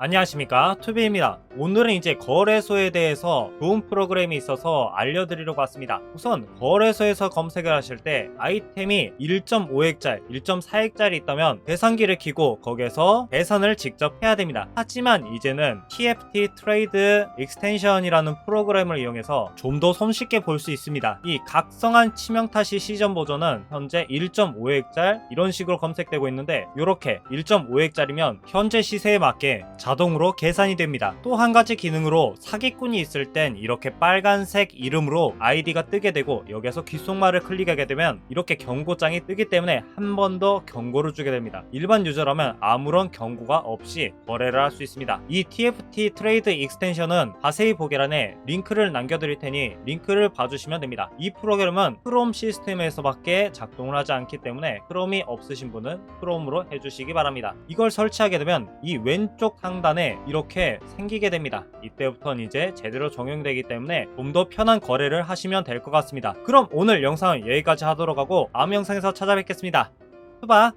안녕하십니까? 투비입니다. 오늘은 이제 거래소에 대해서 좋은 프로그램이 있어서 알려드리려고 왔습니다. 우선 거래소에서 검색을 하실 때 아이템이 1.5액짜리 1.4액짜리 있다면 계산기를 키고 거기에서 계산을 직접 해야 됩니다. 하지만 이제는 TFT 트레이드 익스텐션이라는 프로그램을 이용해서 좀 더 손쉽게 볼 수 있습니다. 이 각성한 치명타시 시전 버전은 현재 1.5액짜리 이런 식으로 검색되고 있는데 이렇게 1.5액짜리면 현재 시세에 맞게 자동으로 계산이 됩니다. 또 한 가지 기능으로 사기꾼이 있을 땐 이렇게 빨간색 이름으로 아이디가 뜨게 되고 여기서 귓속말을 클릭하게 되면 이렇게 경고장이 뜨기 때문에 한 번 더 경고를 주게 됩니다. 일반 유저라면 아무런 경고가 없이 거래를 할 수 있습니다. 이 TFT 트레이드 익스텐션은 자세히 보기란에 링크를 남겨드릴 테니 링크를 봐주시면 됩니다. 이 프로그램은 크롬 시스템에서밖에 작동을 하지 않기 때문에 크롬이 없으신 분은 크롬으로 해주시기 바랍니다. 이걸 설치하게 되면 이 왼쪽 상 단에 이렇게 생기게 됩니다. 이때부터는 이제 제대로 적용되기 때문에 좀 더 편한 거래를 하시면 될 것 같습니다. 그럼 오늘 영상은 여기까지 하도록 하고 다음 영상에서 찾아뵙겠습니다. 수바